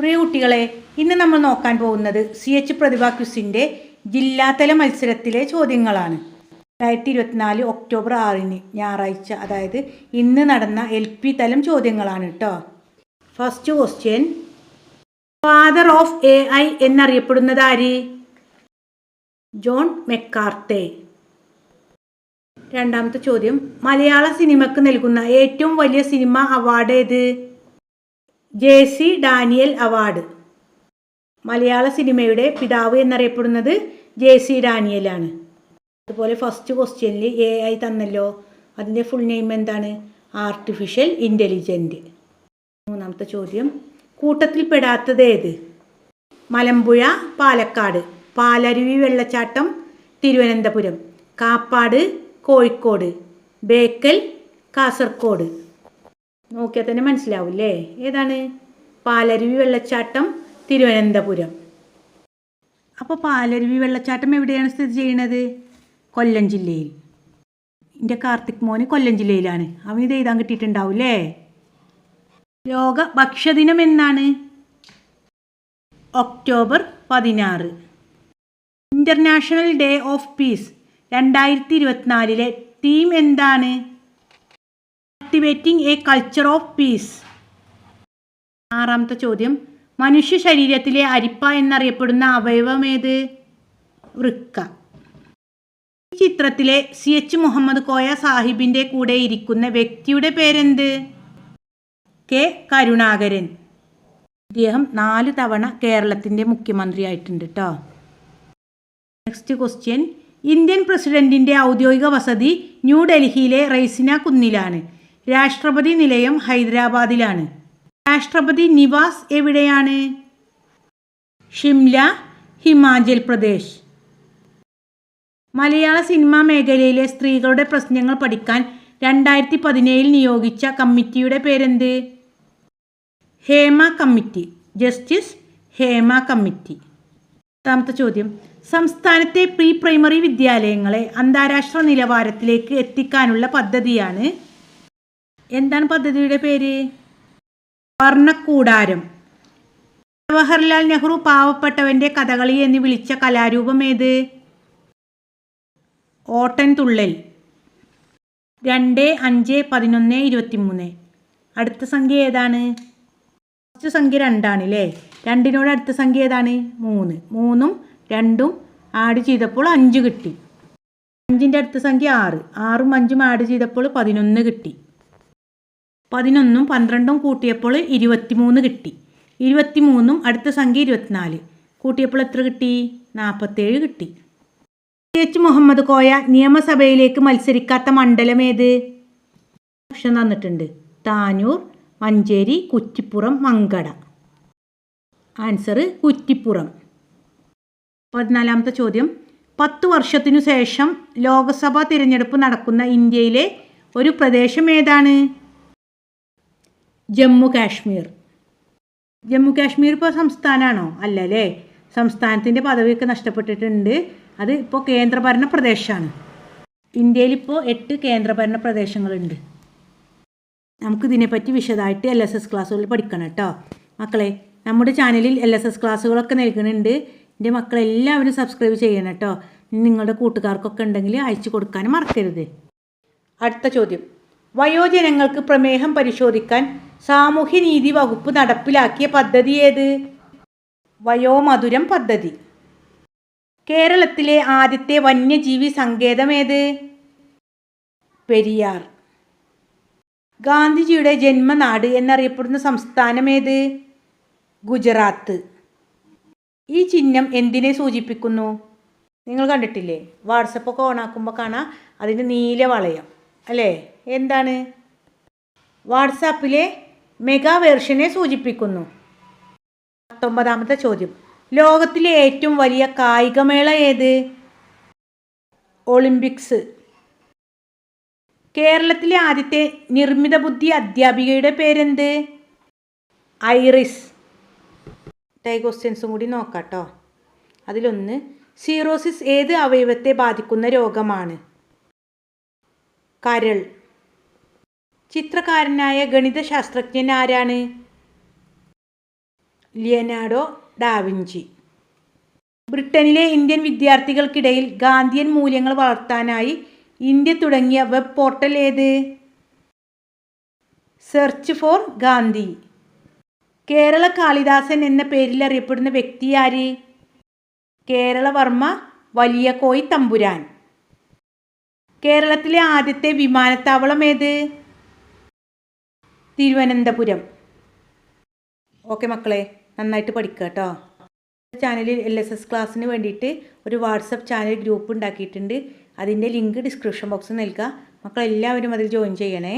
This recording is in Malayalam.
പ്രിയ കുട്ടികളെ ഇന്ന് നമ്മൾ നോക്കാൻ പോകുന്നത് സി എച്ച് പ്രതിഭ ക്വിസിന്റെ ജില്ലാതല മത്സരത്തിലെ ചോദ്യങ്ങളാണ്. രണ്ടായിരത്തി ഇരുപത്തിനാല് ഒക്ടോബർ ആറിന് ഞായറാഴ്ച അതായത് ഇന്ന് നടന്ന എൽ പി തലം ചോദ്യങ്ങളാണ് കേട്ടോ first question father of A I എന്നറിയപ്പെടുന്നത് ആര്? John McCarthy. രണ്ടാമത്തെ ചോദ്യം മലയാള സിനിമക്ക് നൽകുന്ന ഏറ്റവും വലിയ സിനിമ അവാർഡ് ഏത്? J C Daniel award. മലയാള സിനിമയുടെ പിതാവ് എന്നറിയപ്പെടുന്നത് ജെ സി ഡാനിയലാണ്. അതുപോലെ ഫസ്റ്റ് ക്വസ്റ്റ്യനിൽ എ ഐ തന്നല്ലോ. അതിന്റെ ഫുൾ നെയിം എന്താണ്? ആർട്ടിഫിഷ്യൽ ഇന്റലിജന്റ് മൂന്നാമത്തെ ചോദ്യം. കൂട്ടത്തിൽപ്പെടാത്തത് ഏത്? മലമ്പുഴ പാലക്കാട്. പാലരുവി വെള്ളച്ചാട്ടം തിരുവനന്തപുരം. കാപ്പാട് കോഴിക്കോട്. ബേക്കൽ കാസർഗോഡ് നോക്കിയാൽ തന്നെ മനസ്സിലാവില്ലേ? ഏതാണ്? പാലരുവി വെള്ളച്ചാട്ടം തിരുവനന്തപുരം. അപ്പോൾ പാലരുവി വെള്ളച്ചാട്ടം എവിടെയാണ് സ്ഥിതി ചെയ്യുന്നത് കൊല്ലം ജില്ലയിൽ. എന്റെ കാർത്തിക് മോന് കൊല്ലം ജില്ലയിലാണ്. അവനിത് എഴുതാൻ കിട്ടിയിട്ടുണ്ടാവില്ലേ? ലോക ഭക്ഷ്യദിനം എന്നാണ്? ഒക്ടോബർ പതിനാറ്. International day of peace. രണ്ടായിരത്തി ഇരുപത്തിനാലിലെ തീം എന്താണ്? Activating a culture of peace ആറാമത്തെ ചോദ്യം. മനുഷ്യ ശരീരത്തിലെ അരിപ്പ എന്നറിയപ്പെടുന്ന അവയവം ഏത്? വൃക്ക. ഈ ചിത്രത്തിലെ സി എച്ച് മുഹമ്മദ് കോയ സാഹിബിന്റെ കൂടെ ഇരിക്കുന്ന വ്യക്തിയുടെ പേരെന്ത്? കെ കരുണാകരൻ. അദ്ദേഹം നാല് തവണ കേരളത്തിന്റെ മുഖ്യമന്ത്രിയായിട്ടുണ്ട് കേട്ടോ നെക്സ്റ്റ് ക്വസ്റ്റ്യൻ ഇന്ത്യൻ പ്രസിഡന്റിന്റെ ഔദ്യോഗിക വസതി ന്യൂഡൽഹിയിലെ റൈസിന കുന്നിലാണ്. രാഷ്ട്രപതി നിലയം ഹൈദരാബാദിലാണ്. രാഷ്ട്രപതി നിവാസ് എവിടെയാണ്? ഷിംല ഹിമാചൽ പ്രദേശ്. മലയാള സിനിമാ മേഖലയിലെ സ്ത്രീകളുടെ പ്രശ്നങ്ങൾ പഠിക്കാൻ രണ്ടായിരത്തി പതിനേഴിൽ നിയോഗിച്ച കമ്മിറ്റിയുടെ പേരെന്ത്? Hema committee justice Hema committee. പത്താമത്തെ ചോദ്യം. സംസ്ഥാനത്തെ പ്രീ പ്രൈമറി വിദ്യാലയങ്ങളെ അന്താരാഷ്ട്ര നിലവാരത്തിലേക്ക് എത്തിക്കാനുള്ള പദ്ധതിയാണ് എന്താണ് പദ്ധതിയുടെ പേര്? വർണക്കൂടാരം. ജവഹർലാൽ നെഹ്റു പാവപ്പെട്ടവന്റെ കഥകളി എന്ന് വിളിച്ച കലാരൂപം ഏത്? ഓട്ടൻ തുള്ളൽ. രണ്ട് അഞ്ച് പതിനൊന്ന് ഇരുപത്തിമൂന്ന്. അടുത്ത സംഖ്യ ഏതാണ്? ഫസ്റ്റ് സംഖ്യ രണ്ടാണ് അല്ലേ രണ്ടിനോട് അടുത്ത സംഖ്യ ഏതാണ്? മൂന്ന്. മൂന്നും രണ്ടും ആഡ് ചെയ്തപ്പോൾ അഞ്ച് കിട്ടി. അഞ്ചിന്റെ അടുത്ത സംഖ്യ ആറ്. ആറും അഞ്ചും ആഡ് ചെയ്തപ്പോൾ പതിനൊന്ന് കിട്ടി. പതിനൊന്നും പന്ത്രണ്ടും കൂട്ടിയപ്പോൾ ഇരുപത്തിമൂന്ന് കിട്ടി. ഇരുപത്തിമൂന്നും അടുത്ത സംഖ്യ ഇരുപത്തിനാല്. കൂട്ടിയപ്പോൾ എത്ര കിട്ടി? നാൽപ്പത്തേഴ് കിട്ടി. സി എച്ച് മുഹമ്മദ് കോയ നിയമസഭയിലേക്ക് മത്സരിക്കാത്ത മണ്ഡലം ഏത്? ഓപ്ഷൻ തന്നിട്ടുണ്ട്. താനൂർ മഞ്ചേരി കുറ്റിപ്പുറം മങ്കട. ആൻസർ കുറ്റിപ്പുറം. പതിനാലാമത്തെ ചോദ്യം. പത്ത് വർഷത്തിനു ശേഷം ലോക്സഭാ തിരഞ്ഞെടുപ്പ് നടക്കുന്ന ഇന്ത്യയിലെ ഒരു പ്രദേശം ഏതാണ്? ജമ്മു കാശ്മീർ ജമ്മു കാശ്മീർ ഇപ്പോൾ സംസ്ഥാനമാണോ അല്ല അല്ലേ സംസ്ഥാനത്തിന്റെ പദവിയൊക്കെ നഷ്ടപ്പെട്ടിട്ടുണ്ട്. അത് ഇപ്പോൾ കേന്ദ്രഭരണ പ്രദേശമാണ് ഇന്ത്യയിൽ ഇപ്പോൾ എട്ട് കേന്ദ്രഭരണ പ്രദേശങ്ങളുണ്ട്. നമുക്കിതിനെപ്പറ്റി വിശദമായിട്ട് എൽ എസ് എസ് ക്ലാസ്സുകളിൽ പഠിക്കണം കേട്ടോ. മക്കളെ നമ്മുടെ ചാനലിൽ എൽ എസ് എസ് ക്ലാസ്സുകളൊക്കെ നൽകുന്നുണ്ട്. എന്റെ മക്കളെല്ലാവരും സബ്സ്ക്രൈബ് ചെയ്യണം കേട്ടോ. നിങ്ങളുടെ കൂട്ടുകാർക്കൊക്കെ ഉണ്ടെങ്കിൽ അയച്ചു കൊടുക്കാനും മറക്കരുത്. അടുത്ത ചോദ്യം. വയോജനങ്ങൾക്ക് പ്രമേഹം പരിശോധിക്കാൻ സാമൂഹ്യനീതി വകുപ്പ് നടപ്പിലാക്കിയ പദ്ധതി ഏത്? വയോമധുരം പദ്ധതി. കേരളത്തിലെ ആദ്യത്തെ വന്യജീവി സങ്കേതം ഏത്? പെരിയാർ. ഗാന്ധിജിയുടെ ജന്മനാട് എന്നറിയപ്പെടുന്ന സംസ്ഥാനം ഏത്? ഗുജറാത്ത്. ഈ ചിഹ്നം എന്തിനെ സൂചിപ്പിക്കുന്നു? നിങ്ങൾ കണ്ടിട്ടില്ലേ? വാട്സപ്പൊക്കെ ഓണാക്കുമ്പോൾ കാണാം അതിന്റെ നീല വളയം. അല്ലേ? എന്താണ്? വാട്സാപ്പിലെ മെഗാ വേർഷനെ സൂചിപ്പിക്കുന്നു. പത്തൊമ്പതാമത്തെ ചോദ്യം. ലോകത്തിലെ ഏറ്റവും വലിയ കായികമേള ഏത്? ഒളിമ്പിക്സ്. കേരളത്തിലെ ആദ്യത്തെ നിർമ്മിത ബുദ്ധി അധ്യാപികയുടെ പേരെന്ത്? ഐറിസ്. ടൈ ക്വസ്റ്റ്യൻസും കൂടി നോക്കാം കേട്ടോ അതിലൊന്ന് സീറോസിസ് ഏത് അവയവത്തെ ബാധിക്കുന്ന രോഗമാണ്? കരൾ. ചിത്രകാരനായ ഗണിതശാസ്ത്രജ്ഞൻ ആരാണ് ലിയനാർഡോ ഡാവിഞ്ചി ബ്രിട്ടനിലെ ഇന്ത്യൻ വിദ്യാർത്ഥികൾക്കിടയിൽ ഗാന്ധിയൻ മൂല്യങ്ങൾ വളർത്താനായി ഇന്ത്യ തുടങ്ങിയ വെബ് പോർട്ടൽ ഏത്? Search for Gandhi. Kerala Kalidasan എന്ന പേരിൽ അറിയപ്പെടുന്ന വ്യക്തി ആര്? കേരളവർമ്മ വലിയ കോയി തമ്പുരാൻ. കേരളത്തിലെ ആദ്യത്തെ വിമാനത്താവളം ഏത്? തിരുവനന്തപുരം. ഓക്കെ മക്കളെ നന്നായിട്ട് പഠിക്കുക കേട്ടോ ചാനലിൽ എൽ എസ് എസ് ക്ലാസ്സിന് വേണ്ടിയിട്ട് ഒരു വാട്സപ്പ് ചാനൽ ഗ്രൂപ്പ് ഉണ്ടാക്കിയിട്ടുണ്ട്. അതിന്റെ ലിങ്ക് ഡിസ്ക്രിപ്ഷൻ ബോക്സിൽ നൽകുക മക്കളെല്ലാവരും അതിൽ ജോയിൻ ചെയ്യണേ.